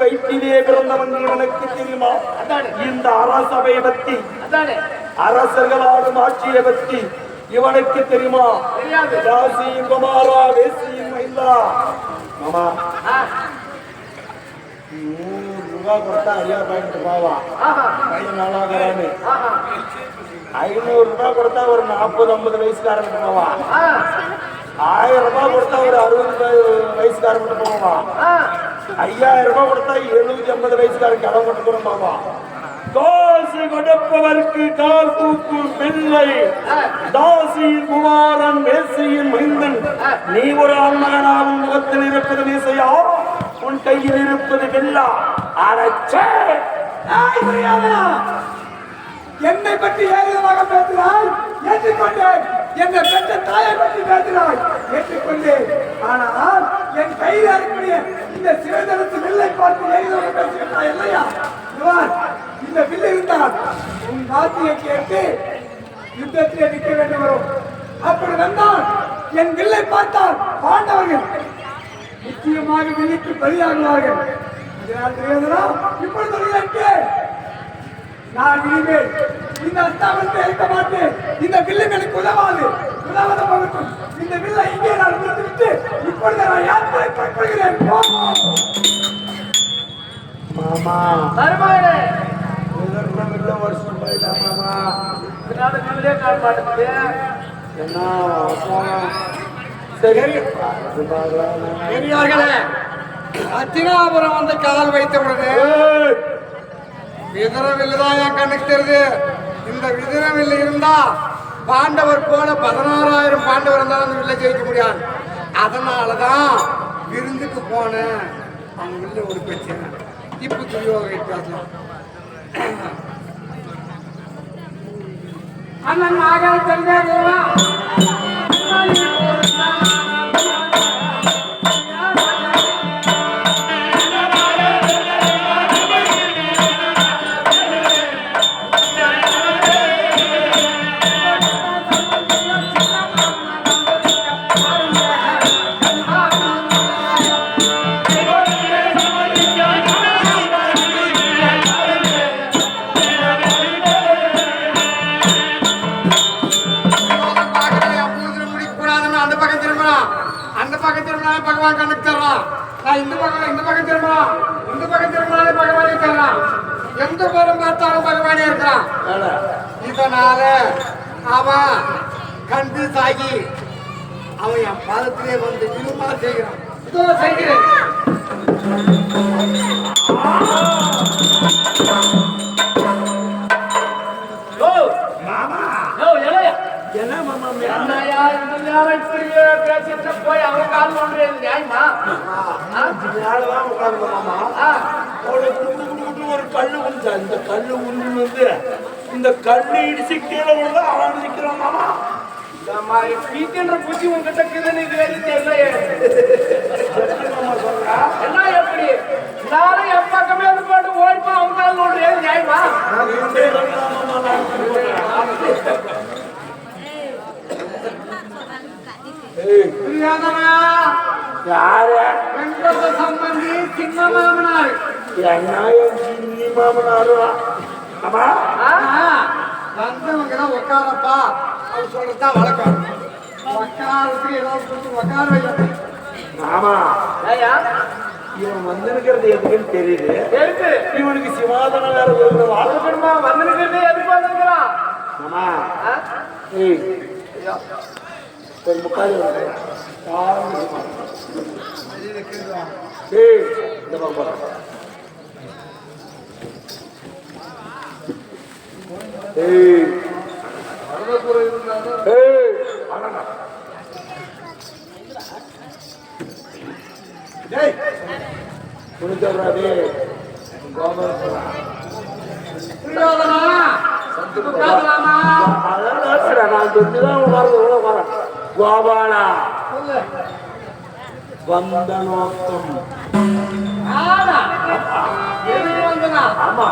வயிற்றிலே பிறந்தவன் இவனுக்கு தெரியுமா? இந்த அரசபையை பத்தி அதானே. அரசர்கள் ஆடும் ஆட்சியை பத்தி இவனுக்கு தெரியுமா. ராசியின் குமாரா வேசியின் மைந்தா மாமா நூறு ரூபாய் கொடுத்தா ஐயா பாயிண்ட் போவா பையன் நல்லாகிறான்னு ஆஹா, ஐநூறு ரூபாய் கொடுத்தா ஒரு நாற்பது ஐம்பது வயசுக்காரன் போவா. ஆயிரம் ரூபாய் கொடுத்தா ஒரு அறுபது வயசுக்காரன் போவா ஆ, ஐயாயிரம் ரூபாய் கொடுத்தா எழுபத்தி ஐம்பது வயசுக்காரன் கிளம்ப மட்டும் கூட போவா காசு கொடுப்பவருக்கு கால் தூக்கும் பிள்ளை தாசியின் குமாரன் மேசியின் மைந்தன் நீ ஒரு ஆண்மகனாவும் முகத்தில் இருப்பது மீசையா? உன் கையில் இருப்பது வெள்ளா அரைச்சே! என்னை பற்றி ஏறியதாக பேசுகிறாய்? ஏற்றுக்கொண்டேன். என்னை பெற்ற தாயை பற்றி பேசுகிறாய் ஏற்றுக்கொண்டேன் ஆனால் என் கையில் இருக்கக்கூடிய இந்த சிவதனத்து வில்லை பார்த்து ஏறியதாக பேசுகிறாய் இல்லையா? இவர் இந்த வில் இருந்தால் உன் வார்த்தையை கேட்டு யுத்தத்திலே நிற்க வேண்டும் வரும். அப்படி வந்தால் என் வில்லை பார்த்தால் பாண்டவர்கள் நிச்சயமாக வில்லுக்கு பலியாகுவார்கள். இதனால் இப்பொழுது நான் இனிமேல் இந்த அஸ்தாபனத்தை இருக்க மாட்டேன். இந்த வில்லு எனக்கு உதவாது. உதவாத போகட்டும். இந்த வில்லை இங்கே நான் விட்டு இப்பொழுது நான் யாத்திரை புறப்படுகிறேன். மாமா. இல்லை வருஷம் மாமா இதனால நிம்மதியா காண மாட்டேங்குது. என்ன சரி. பெரியார்களே அத்தினாபுரம் வந்து கால் வைத்த உடனே ஏய், என் கண்ணுக்கு தெரியுது. இந்த விதரவில்லை இருந்தா பாண்டவர் போல பதினாறாயிரம் பாண்டவர் இருந்தாலும் அந்த வில்லை ஜெயிக்க முடியாது. அதனாலதான் விருந்துக்கு போனேன். அவங்க வில்லை ஒரு பிரச்சனை. இப்போ துரியோக பேசலாம் அண்ணன் ஆகார தெரிஞ்சாங்களா இந்த பக்கம் இந்த பக்கம் திரும்பலாம் இந்த பக்கம் திரும்பினாலே பகவானே தரலாம். எந்த பேரும் பார்த்தாலும் பகவானே இருக்கலாம். இதனால அவன் கண்டு தாகி அவன் என் பாதத்திலே வந்து விரும்பா செய்கிறான். இதோ செய்கிறேன். என்ன மாமா இந்த நேரம் இப்படியே பேசிட்டு போய் அவன் கால் நோண்டுறது நியாயமா? மேலதான் உட்கார்ந்து மாமா ஆ, அவளை குண்டு குண்டு குண்டு ஒரு கல்லு உண்டு இந்த கல்லு உண்டு வந்து இந்த கல்லு இடிச்சு கீழே விழுந்தா அவன் நிற்கிறான் மாமா. பீத்தின்ற புத்தி உன்கிட்ட இருக்குதுன்னு இது வரைக்கும் சொல்றா என்ன எப்படி? நானும் என் பக்கமே இருந்து போட்டு அவன் கால் நோண்டுறது நியாயமா? யாரு? வெங்கட சம்பந்தி சின்ன மாமனார். என்ன என் சின்னி மாமனாரு. ஆமா? வந்தவங்க தான் உட்காரப்பா அவர் சொல்றதுதான் வழக்கம். உட்காரத்துக்கு ஏதாவது கொடுத்து உட்கார வைக்கணும் ஆமா. இவன் வந்திருக்கிறது எதுக்குன்னு தெரியுது? இவனுக்கு சிவாதனம் வேற கொடுக்குறவா அவனுக்குமா வந்திருக்கிறது எதுக்கு வந்திருக்கிறான்? ஆமா? ஏய். ஒரு முக்கால் இந்த பக்கம் போறேன் ஏய் ஏய் டேய் டேய். அதான் நான் கோபாலா சொல்லு வந்தனோத்தம். ஆமா.